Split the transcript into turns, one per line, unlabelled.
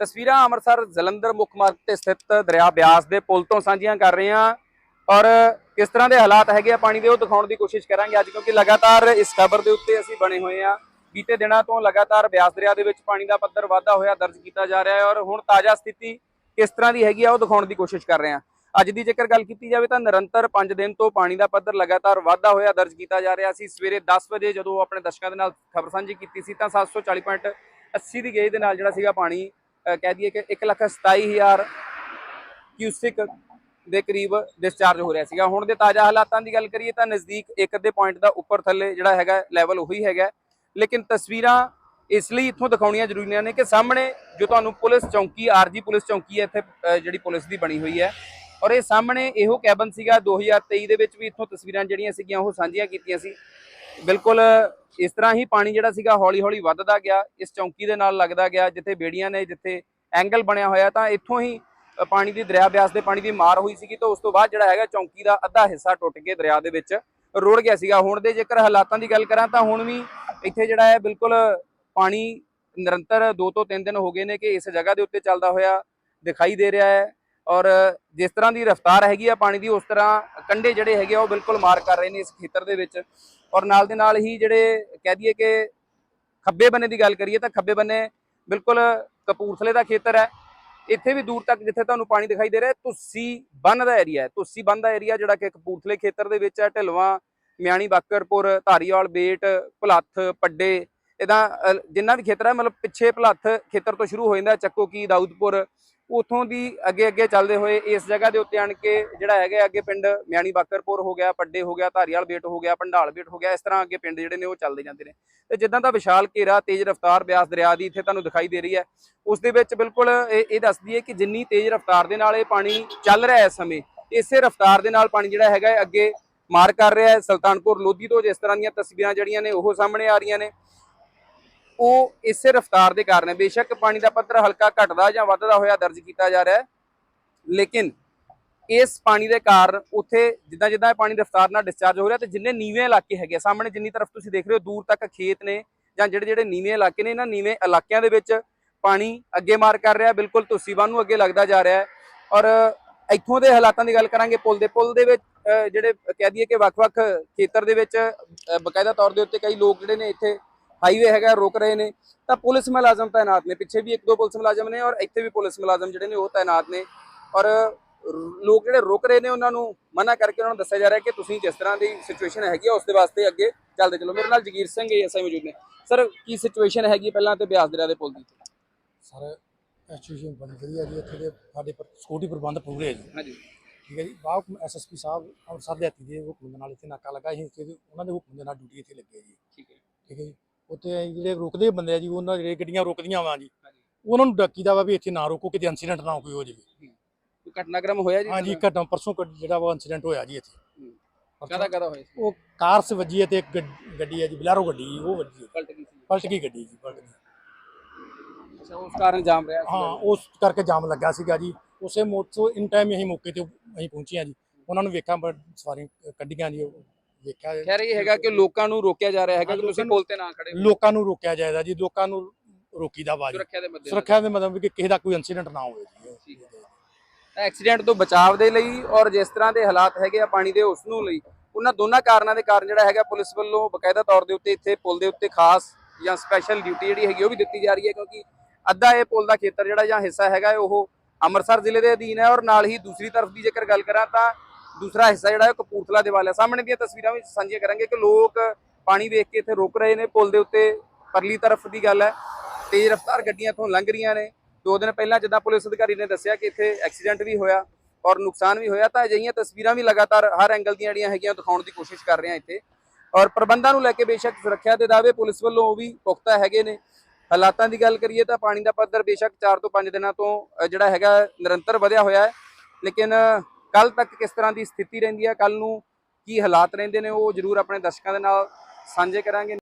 ਤਸਵੀਰਾਂ ਅੰਮ੍ਰਿਤਸਰ ਜਲੰਧਰ ਮੁੱਖ ਮਾਰਗ ਤੇ ਸਥਿਤ ਦਰਿਆ ਬਿਆਸ ਦੇ ਪੁਲ ਤੋਂ ਸਾਂਝੀਆਂ ਕਰ ਰਹੇ ਹਾਂ। ਔਰ ਕਿਸ ਤਰ੍ਹਾਂ ਦੇ ਹਾਲਾਤ ਹੈਗੇ ਆ ਪਾਣੀ ਦੇ, ਉਹ ਦਿਖਾਉਣ ਦੀ ਕੋਸ਼ਿਸ਼ ਕਰਾਂਗੇ ਅੱਜ, ਕਿਉਂਕਿ ਲਗਾਤਾਰ ਇਸ ਖਬਰ ਦੇ ਉੱਤੇ ਅਸੀਂ ਬਣੇ ਹੋਏ ਆ ਬੀਤੇ ਦਿਨਾਂ ਤੋਂ ਲਗਾਤਾਰ ਬਿਆਸ ਦਰਿਆ ਦੇ ਵਿੱਚ ਪਾਣੀ ਦਾ ਪੱਧਰ ਵਾਧਾ ਹੋਇਆ, ਦਰਜ ਕੀਤਾ ਜਾ ਰਿਹਾ ਹੈ। ਔਰ ਹੁਣ ਤਾਜ਼ਾ ਸਥਿਤੀ ਕਿਸ ਤਰ੍ਹਾਂ ਦੀ ਹੈਗੀ ਆ, ਉਹ ਦਿਖਾਉਣ ਦੀ ਕੋਸ਼ਿਸ਼ ਕਰ ਰਹੇ ਹਾਂ। ਅੱਜ ਦੀ ਜੇਕਰ ਗੱਲ ਕੀਤੀ ਜਾਵੇ ਤਾਂ ਨਿਰੰਤਰ 5 ਦਿਨ ਤੋਂ ਪਾਣੀ ਦਾ ਪੱਧਰ ਲਗਾਤਾਰ ਵਾਧਾ ਹੋਇਆ, ਦਰਜ ਕੀਤਾ ਜਾ ਰਿਹਾ ਸੀ। ਸਵੇਰੇ 10 ਵਜੇ ਜਦੋਂ ਆਪਣੇ ਦਰਸ਼ਕਾਂ ਦੇ ਨਾਲ ਖਬਰ ਸਾਂਝੀ ਕੀਤੀ ਸੀ, ਤਾਂ 740.80 ਦੀ ਗੇਜ ਦੇ ਨਾਲ ਜਿਹੜਾ ਸੀਗਾ ਪਾਣੀ ਕਹਿ ਦਈਏ ਕਿ 127000 ਕਿਊਸਿਕ ਦੇ ਕਰੀਬ ਡਿਸਚਾਰਜ ਹੋ ਰਿਹਾ ਸੀਗਾ। ਹੁਣ ਦੇ ਤਾਜ਼ਾ ਹਾਲਾਤਾਂ ਦੀ ਗੱਲ ਕਰੀਏ ਤਾਂ ਨਜ਼ਦੀਕ ਇੱਕ ਦੇ ਪੁਆਇੰਟ ਦਾ ਉੱਪਰ ਥੱਲੇ ਜਿਹੜਾ ਹੈਗਾ ਲੈਵਲ ਉਹੀ ਹੈਗਾ। ਲੇਕਿਨ ਤਸਵੀਰਾਂ ਇਸ ਲਈ ਇੱਥੋਂ ਦਿਖਾਉਣੀਆਂ ਜ਼ਰੂਰੀਆਂ ਨੇ ਕਿ ਸਾਹਮਣੇ ਜੋ ਤੁਹਾਨੂੰ ਪੁਲਿਸ ਚੌਂਕੀ, ਆਰਜੀ ਪੁਲਿਸ ਚੌਂਕੀ ਹੈ, ਇੱਥੇ ਜਿਹੜੀ ਪੁਲਿਸ ਦੀ ਬਣੀ ਹੋਈ ਹੈ। ਔਰ ਇਹ ਸਾਹਮਣੇ ਇਹੋ ਕੈਬਨ ਸੀਗਾ। 2023 ਦੇ ਵਿੱਚ ਵੀ ਇੱਥੋਂ ਤਸਵੀਰਾਂ ਜਿਹੜੀਆਂ ਸੀਗੀਆਂ ਉਹ ਸਾਂਝੀਆਂ ਕੀਤੀਆਂ ਸੀ। ਬਿਲਕੁਲ ਇਸ ਤਰ੍ਹਾਂ ਹੀ ਪਾਣੀ ਜਿਹੜਾ ਸੀਗਾ ਹੌਲੀ ਹੌਲੀ ਵੱਧਦਾ ਗਿਆ, ਇਸ ਚੌਂਕੀ ਦੇ ਨਾਲ ਲੱਗਦਾ ਗਿਆ, ਜਿੱਥੇ ਬੇੜੀਆਂ ਨੇ ਜਿੱਥੇ ਐਂਗਲ ਬਣਿਆ ਹੋਇਆ ਤਾਂ ਇੱਥੋਂ ਹੀ ਪਾਣੀ ਦੀ ਦਰਿਆ ਬਿਆਸ ਦੇ ਪਾਣੀ ਦੀ ਮਾਰ ਹੋਈ ਸੀਗੀ ਤਾਂ ਉਸ ਤੋਂ ਬਾਅਦ ਜਿਹੜਾ ਹੈਗਾ ਚੌਂਕੀ ਦਾ ਅੱਧਾ ਹਿੱਸਾ ਟੁੱਟ ਕੇ ਦਰਿਆ ਦੇ ਵਿੱਚ ਰੁੜ ਗਿਆ ਸੀਗਾ। ਹੁਣ ਦੇ ਜੇਕਰ ਹਾਲਾਤਾਂ ਦੀ ਗੱਲ ਕਰਾਂ ਤਾਂ ਹੁਣ ਵੀ ਇੱਥੇ ਜਿਹੜਾ ਹੈ ਬਿਲਕੁਲ ਪਾਣੀ ਨਿਰੰਤਰ 2 ਤੋਂ 3 ਦਿਨ ਹੋ ਗਏ ਨੇ ਕਿ ਇਸ ਜਗ੍ਹਾ ਦੇ ਉੱਤੇ ਚੱਲਦਾ ਹੋਇਆ ਦਿਖਾਈ ਦੇ ਰਿਹਾ ਹੈ ਔਰ ਜਿਸ ਤਰ੍ਹਾਂ ਦੀ ਰਫ਼ਤਾਰ ਹੈਗੀ ਆ ਪਾਣੀ ਦੀ, ਉਸ ਤਰ੍ਹਾਂ ਕੰਢੇ ਜਿਹੜੇ ਹੈਗੇ ਆ ਉਹ ਬਿਲਕੁਲ ਮਾਰ ਕਰ ਰਹੇ ਨੇ ਇਸ ਖੇਤਰ ਦੇ ਵਿੱਚ। ਔਰ ਨਾਲ ਦੇ ਨਾਲ ਹੀ ਜਿਹੜੇ ਕਹਿ ਦਈਏ ਕਿ ਖੱਬੇ ਬੰਨੇ ਦੀ ਗੱਲ ਕਰੀਏ ਤਾਂ ਖੱਬੇ ਬੰਨੇ ਬਿਲਕੁਲ ਕਪੂਰਥਲੇ ਦਾ ਖੇਤਰ ਹੈ। ਇੱਥੇ ਵੀ ਦੂਰ ਤੱਕ ਜਿੱਥੇ ਤੁਹਾਨੂੰ ਪਾਣੀ ਦਿਖਾਈ ਦੇ ਰਿਹਾ ਹੈ ਬੰਨ ਦਾ ਏਰੀਆ ਹੈ। ਤੁਸੀ ਬੰਨ ਦਾ ਏਰੀਆ ਜਿਹੜਾ ਕਿ ਕਪੂਰਥਲੇ ਖੇਤਰ ਦੇ ਵਿੱਚ ਹੈ, ਢਿਲਵਾਂ, ਮਿਆਣੀ, ਬਾਕਰਪੁਰ, ਧਾਰੀਵਾਲ, ਬੇਟ, ਭਲੱਥ, ਪੱਡੇ ਇਹਦਾ ਜਿੰਨਾ ਵੀ ਖੇਤਰ ਹੈ, ਮਤਲਬ ਪਿੱਛੇ ਭਲੱਥ ਖੇਤਰ ਤੋਂ ਸ਼ੁਰੂ ਹੋ ਜਾਂਦਾ ਚੱਕੋ ਕੀ ਦਾਊਦਪੁਰ ਉਥੋਂ ਦੀ ਅੱਗੇ ਅੱਗੇ ਚੱਲਦੇ ਹੋਏ ਇਸ ਜਗ੍ਹਾ ਦੇ ਉੱਤੇ ਆਣ ਕੇ ਜਿਹੜਾ ਹੈਗਾ ਅੱਗੇ ਪਿੰਡ ਮਿਆਣੀ ਬਾਕਰਪੁਰ ਹੋ ਗਿਆ, ਪੱਡੇ ਹੋ ਗਿਆ, ਧਾਰੀਵਾਲ ਬੇਟ ਹੋ ਗਿਆ, ਪੰਡਾਲ ਬੇਟ ਹੋ ਗਿਆ, ਇਸ ਤਰ੍ਹਾਂ ਅੱਗੇ ਪਿੰਡ ਜਿਹੜੇ ਨੇ ਉਹ ਚੱਲਦੇ ਜਾਂਦੇ ਨੇ। ਤੇ ਜਿੱਦਾਂ ਦਾ ਵਿਸ਼ਾਲ ਘੇਰਾ ਤੇਜ਼ ਰਫ਼ਤਾਰ ਬਿਆਸ ਦਰਿਆ ਦੀ ਇੱਥੇ ਤੁਹਾਨੂੰ ਦਿਖਾਈ ਦੇ ਰਹੀ ਹੈ, ਉਸ ਦੇ ਵਿੱਚ ਬਿਲਕੁਲ ਇਹ ਇਹ ਦੱਸਦੀ ਹੈ ਕਿ ਜਿੰਨੀ ਤੇਜ਼ ਰਫ਼ਤਾਰ ਦੇ ਨਾਲ ਇਹ ਪਾਣੀ ਚੱਲ ਰਿਹਾ ਹੈ ਇਸ ਸਮੇਂ, ਇਸੇ ਰਫ਼ਤਾਰ ਦੇ ਨਾਲ ਪਾਣੀ ਜਿਹੜਾ ਹੈਗਾ ਅੱਗੇ ਮਾਰ ਕਰ ਰਿਹਾ ਹੈ। ਸੁਲਤਾਨਪੁਰ ਲੋਧੀ ਤੋਂ ਜਿਸ ਤਰ੍ਹਾਂ ਦੀਆਂ ਤਸਵੀਰਾਂ ਜਿਹੜੀਆਂ ਨੇ ਉਹ ਸਾਹਮਣੇ ਆ ਰਹੀਆਂ ਨੇ। ਉਹ ਇਸੇ ਰਫ਼ਤਾਰ ਦੇ ਕਾਰਨ ਬੇਸ਼ੱਕ ਪਾਣੀ ਦਾ ਪੱਧਰ ਹਲਕਾ ਘਟਦਾ ਜਾਂ ਵੱਧਦਾ ਹੋਇਆ ਦਰਜ ਕੀਤਾ ਜਾ ਰਿਹਾ ਹੈ। ਲੇਕਿਨ ਇਸ ਪਾਣੀ ਦੇ ਕਾਰਨ ਉੱਥੇ ਜਿੱਦਾਂ ਜਿੱਦਾਂ ਇਹ ਪਾਣੀ ਰਫ਼ਤਾਰ ਨਾਲ ਡਿਸਚਾਰਜ ਹੋ ਰਿਹਾ ਤੇ ਜਿੰਨੇ ਨੀਵੇਂ ਇਲਾਕੇ ਹੈਗੇ ਆ, ਸਾਹਮਣੇ ਜਿੰਨੀ ਤਰਫ ਤੁਸੀਂ ਦੇਖ ਰਹੇ ਹੋ ਦੂਰ ਤੱਕ ਖੇਤ ਨੇ ਜਾਂ ਜਿਹੜੇ ਜਿਹੜੇ ਨੀਵੇਂ ਇਲਾਕੇ ਨੇ ਇਹਨਾਂ ਨੀਵੇਂ ਇਲਾਕਿਆਂ ਦੇ ਵਿੱਚ ਪਾਣੀ ਅੱਗੇ ਮਾਰ ਕਰ ਰਿਹਾ ਬਿਲਕੁਲ ਤੁਸੀਂ ਬੰਨ ਨੂੰ ਅੱਗੇ ਲੱਗਦਾ ਜਾ ਰਿਹਾ ਹੈ। ਔਰ ਇੱਥੋਂ ਦੇ ਹਾਲਾਤਾਂ ਦੀ ਗੱਲ ਕਰਾਂਗੇ ਪੁਲ ਦੇ ਪੁਲ ਦੇ ਵਿੱਚ ਜਿਹੜੇ ਕਹਿ ਦਈਏ ਕਿ ਵੱਖ-ਵੱਖ ਖੇਤਰ ਦੇ ਵਿੱਚ ਅਹ, ਬਕਾਇਦਾ ਤੌਰ ਦੇ ਉੱਤੇ ਕਈ ਲੋਕ ਜਿਹੜੇ ਨੇ ਇੱਥੇ ਹਾਈਵੇ ਹੈਗਾ ਰੁਕ ਰਹੇ ਨੇ ਤਾਂ ਪੁਲਿਸ ਮੁਲਾਜ਼ਮ ਤਾਇਨਾਤ ਨੇ। ਪਿੱਛੇ ਵੀ ਇੱਕ ਦੋ ਪੁਲਿਸ ਮੁਲਾਜ਼ਮ ਨੇ ਔਰ ਇੱਥੇ ਵੀ ਪੁਲਿਸ ਮੁਲਾਜ਼ਮ ਜਿਹੜੇ ਨੇ ਉਹ ਤਾਇਨਾਤ ਨੇ। ਔਰ ਲੋਕ ਜਿਹੜੇ ਰੁਕ ਰਹੇ ਨੇ ਉਹਨਾਂ ਨੂੰ ਮਨਾ ਕਰਕੇ ਉਹਨਾਂ ਨੂੰ ਦੱਸਿਆ ਜਾ ਰਿਹਾ ਕਿ ਤੁਸੀਂ ਜਿਸ ਤਰ੍ਹਾਂ ਦੀ ਸਿਚੁਏਸ਼ਨ ਹੈਗੀ ਆ ਉਸ ਦੇ ਵਾਸਤੇ ਅੱਗੇ ਚੱਲਦੇ ਚਲੋ। ਮੇਰੇ ਨਾਲ ਜਗੀਰ ਸਿੰਘ ਐਸਆਈ ਮੌਜੂਦ ਨੇ। ਸਰ ਕੀ ਸਿਚੁਏਸ਼ਨ ਹੈਗੀ ਪਹਿਲਾਂ ਤੇ ਬਿਆਸ ਦਰਿਆ ਦੇ ਪੁਲ ਦੀ?
ਸਰ ਐਸੋਸੀਏਸ਼ਨ ਬਣੀ ਵਧੀਆ ਜੀ। ਇੱਥੇ ਦੇ ਸਾਡੇ ਸਿਕਿਉਰਿਟੀ ਪ੍ਰਬੰਧ ਪੂਰੇ ਹੈ ਜੀ।
ਹਾਂਜੀ।
ਠੀਕ ਹੈ ਜੀ। ਬਾਗ ਐਸਐਸਪੀ ਸਾਹਿਬ ਅੰਮ੍ਰਿਤਸਰ ਦੇ ਹੱਥੀ ਦੇ ਹੁਕਮ ਦੇ ਨਾਲ ਇੱਥੇ ਨਾਕਾ ਲੱਗਾ ਸੀ। ਉਹਨਾਂ ਦੇ ਹੁਕਮ ਦੇ ਨਾਲ ਡਿਊਟੀ ਇੱਥੇ ਲੱਗੀ ਹੈ ਜੀ।
ਠੀਕ ਹੈ।
ਠੀਕ ਹੈ ਜੀ। ਉੱਥੇ ਜਿਹੜੇ ਰੁਕਦੇ ਬੰਦੇ ਆ ਜੀ ਉਹਨਾਂ ਜਿਹੜੇ ਗੱਡੀਆਂ ਰੁਕਦੀਆਂ ਵਾ ਜੀ ਉਹਨਾਂ ਨੂੰ ਡੱਕੀਦਾ ਵਾ ਵੀ ਇੱਥੇ ਨਾ ਰੋਕੋ ਕਿਤੇ ਇਨਸੀਡੈਂਟ ਨਾ ਕੋਈ ਹੋ ਜਾਵੇ।
ਕੋਈ ਘਟਨਾਕ੍ਰਮ ਹੋਇਆ ਜੀ?
ਹਾਂਜੀ ਘਟਨਾ ਪਰਸੋਂ ਜਿਹੜਾ ਵਾ ਇਨਸੀਡੈਂਟ ਹੋਇਆ ਜੀ ਇੱਥੇ।
ਕਾਹਦਾ ਕਾਹਦਾ ਹੋਇਆ ਸੀ?
ਉਹ ਕਾਰ ਸੇ ਵੱਜੀ ਹੈ ਤੇ ਇੱਕ ਗੱਡ- ਗੱਡੀ ਹੈ ਜੀ ਬਲੈਰੋ ਗੱਡੀ ਜੀ, ਉਹ ਵੱਜੀ ਹੈ।
ਪਲਟ ਗਈ ਸੀ।
ਪਲਟ ਗਈ ਗੱਡੀ ਜੀ ਪਲਟ ਗਈ।
ਅੱਛਾ ਉਸ ਕਾਰਨ ਜਾਮ ਰਿਹਾ ਸੀ।
ਹਾਂ ਉਸ ਕਰਕੇ ਜਾਮ ਲੱਗਾ ਸੀਗਾ ਜੀ। ਉਸੇ ਮੋਟੋ ਇਨ ਟਾਈਮ ਅਸੀਂ ਮੌਕੇ ਤੇ ਅਸੀਂ ਪਹੁੰਚੇ ਹਾਂ ਜੀ। ਉਹਨਾਂ ਨੂੰ ਵੇਖਾਂ ਬਟ ਸਵਾਰੀਆਂ ਕੱਢੀਆਂ ਜੀ ਉਹ ਵੇਖਿਆ
ਖੈਰ ਇਹ ਹੈਗਾ ਕਿ ਲੋਕਾਂ ਨੂੰ ਰੋਕਿਆ ਜਾ ਰਿਹਾ ਹੈਗਾ ਕਿ ਤੁਸੀਂ ਪੁਲ ਤੇ ਨਾ ਖੜੇ ਹੋ।
ਲੋਕਾਂ ਨੂੰ ਰੋਕਿਆ ਜਾਏਗਾ ਜੀ ਲੋਕਾਂ ਨੂੰ ਰੋਕੀਦਾ ਵਾ ਜੀ
ਸੁਰੱਖਿਆ ਦੇ ਮੱਦੇ
ਸੁਰੱਖਿਆ ਦੇ ਮਤਲਬ ਕਿ ਕਿਸੇ ਦਾ ਕੋਈ ਇਨਸੀਡੈਂਟ ਨਾ ਹੋਵੇ ਜੀ।
ਐਕਸੀਡੈਂਟ ਤੋਂ ਬਚਾਵ ਦੇ ਲਈ ਔਰ ਜਿਸ ਤਰ੍ਹਾਂ ਦੇ ਹਾਲਾਤ ਹੈਗੇ ਆ ਪਾਣੀ ਦੇ ਉਸ ਨੂੰ ਲਈ ਉਹਨਾਂ ਦੋਨਾਂ ਕਾਰਨਾਂ ਦੇ ਕਾਰਨ ਜਿਹੜਾ ਹੈਗਾ ਪੁਲਿਸ ਵੱਲੋਂ ਬਕਾਇਦਾ ਤੌਰ ਦੇ ਉੱਤੇ ਇੱਥੇ ਪੁਲ ਦੇ ਉੱਤੇ ਖਾਸ ਜਾਂ ਸਪੈਸ਼ਲ ਡਿਊਟੀ ਜਿਹੜੀ ਹੈਗੀ ਉਹ ਵੀ ਦਿੱਤੀ ਜਾ ਰਹੀ ਹੈ ਕਿਉਂਕਿ ਅੱਧਾ ਇਹ ਪੁਲ ਦਾ ਖੇਤਰ ਜਿਹੜਾ ਜਾਂ ਹਿੱਸਾ ਹੈਗਾ ਹੈ ਉਹ ਅੰਮ੍ਰਿਤਸਰ ਜ਼ਿਲ੍ਹੇ ਦੇ ਅਧੀਨ ਹੈ ਔਰ ਨਾਲ ਹੀ ਦੂਸਰੀ ਤਰਫ ਦੀ ਜੇਕਰ ਗੱਲ ਕਰਾਂ ਤਾਂ ਦੂਸਰਾ ਹਿੱਸਾ ਜਿਹੜਾ ਹੈ ਉਹ ਕਪੂਰਥਲਾ ਦੇ ਵੱਲ ਹੈ। ਸਾਹਮਣੇ ਦੀਆਂ ਤਸਵੀਰਾਂ ਵੀ ਸਾਂਝੀਆਂ ਕਰਾਂਗੇ ਕਿ ਲੋਕ ਪਾਣੀ ਵੇਖ ਕੇ ਇੱਥੇ ਰੁਕ ਰਹੇ ਨੇ। ਪੁਲ ਦੇ ਉੱਤੇ ਪਰਲੀ ਤਰਫ ਦੀ ਗੱਲ ਹੈ। ਤੇਜ਼ ਰਫ਼ਤਾਰ ਗੱਡੀਆਂ ਇੱਥੋਂ ਲੰਘ ਰਹੀਆਂ ਨੇ। ਦੋ ਦਿਨ ਪਹਿਲਾਂ ਜਿੱਦਾਂ ਪੁਲਿਸ ਅਧਿਕਾਰੀ ਨੇ ਦੱਸਿਆ ਕਿ ਇੱਥੇ ਐਕਸੀਡੈਂਟ ਵੀ ਹੋਇਆ ਔਰ ਨੁਕਸਾਨ ਵੀ ਹੋਇਆ, ਤਾਂ ਅਜਿਹੀਆਂ ਤਸਵੀਰਾਂ ਵੀ ਲਗਾਤਾਰ ਹਰ ਐਂਗਲ ਦੀਆਂ ਜਿਹੜੀਆਂ ਹੈਗੀਆਂ ਦਿਖਾਉਣ ਦੀ ਕੋਸ਼ਿਸ਼ ਕਰ ਰਹੇ ਹਾਂ ਇੱਥੇ। ਔਰ ਪ੍ਰਬੰਧਾਂ ਨੂੰ ਲੈ ਕੇ ਬੇਸ਼ੱਕ ਸੁਰੱਖਿਆ ਦੇ ਦਾਅਵੇ ਪੁਲਿਸ ਵੱਲੋਂ ਉਹ ਵੀ ਪੁਖਤਾ ਹੈਗੇ ਨੇ। ਹਾਲਾਤਾਂ ਦੀ ਗੱਲ ਕਰੀਏ ਤਾਂ ਪਾਣੀ ਦਾ ਪੱਧਰ ਬੇਸ਼ੱਕ 4 ਤੋਂ 5 ਦਿਨਾਂ ਤੋਂ ਜਿਹੜਾ ਹੈਗਾ ਨਿਰੰਤਰ ਵਧਿਆ ਹੋਇਆ ਹੈ। ਲੇਕਿਨ ਕੱਲ ਤੱਕ ਕਿਸ ਤਰ੍ਹਾਂ ਦੀ ਸਥਿਤੀ ਰਹਿੰਦੀ ਹੈ ਕੱਲ ਨੂੰ ਕੀ ਹਾਲਾਤ ਰਹਿੰਦੇ ਨੇ, ਉਹ ਜ਼ਰੂਰ ਆਪਣੇ ਦਰਸ਼ਕਾਂ ਦੇ ਨਾਲ ਸਾਂਝੇ ਕਰਾਂਗੇ।